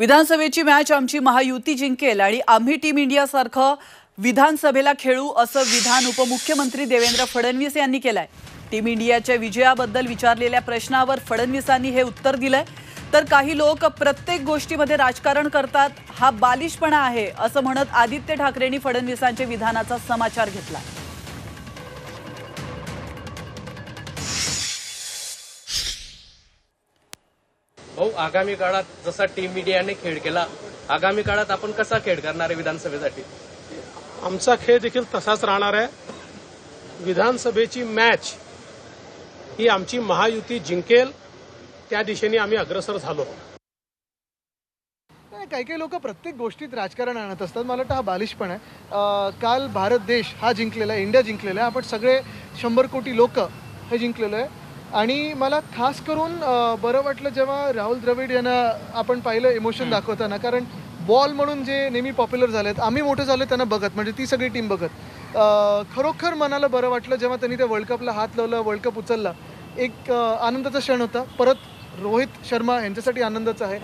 विधानसभेची मॅच आमची महायुती जिंकेल आणि आम्ही टीम इंडियासारखं विधानसभेला खेळू असं विधान उपमुख्यमंत्री देवेंद्र फडणवीस यांनी केलंय. टीम इंडियाच्या विजयाबद्दल विचारलेल्या प्रश्नावर फडणवीसांनी हे उत्तर दिलंय. तर काही लोक प्रत्येक गोष्टीमध्ये राजकारण करतात हा बालिशपणा आहे असं म्हणत आदित्य ठाकरेंनी फडणवीसांच्या विधानाचा समाचार घेतला. भाऊ आगामी काळात जसा टीम इंडियाने खेळ केला आगामी काळात आपण कसा खेळ करणार आहे विधानसभेसाठी? आमचा खेळ देखील तसाच राहणार आहे. विधानसभेची मॅच ही आमची महायुती जिंकेल त्या दिशेने आम्ही अग्रसर झालो. नाही, काही काही लोक प्रत्येक गोष्टीत राजकारण आणत असतात. मला वाटतं हा बालिशपण आहे. अं, काल भारत देश हा जिंकलेला आहे इंडिया जिंकलेला आहे. आपण सगळे शंभर कोटी लोक हे जिंकलेलो आहे. आणि मला खास करून बरं वाटलं जेव्हा राहुल द्रविड यांना आपण पाहिलं इमोशन दाखवताना कारण बॉल म्हणून जे नेहमी पॉप्युलर झालेत आम्ही मोठे झालो त्यांना बघत म्हणजे ती सगळी टीम बघत. खरोखर मनाला बरं वाटलं जेव्हा त्यांनी त्या वर्ल्ड कपला हात लावला वर्ल्ड कप उचलला. एक आनंदाचा क्षण होता. परत रोहित शर्मा यांच्यासाठी आनंदाचा आहे.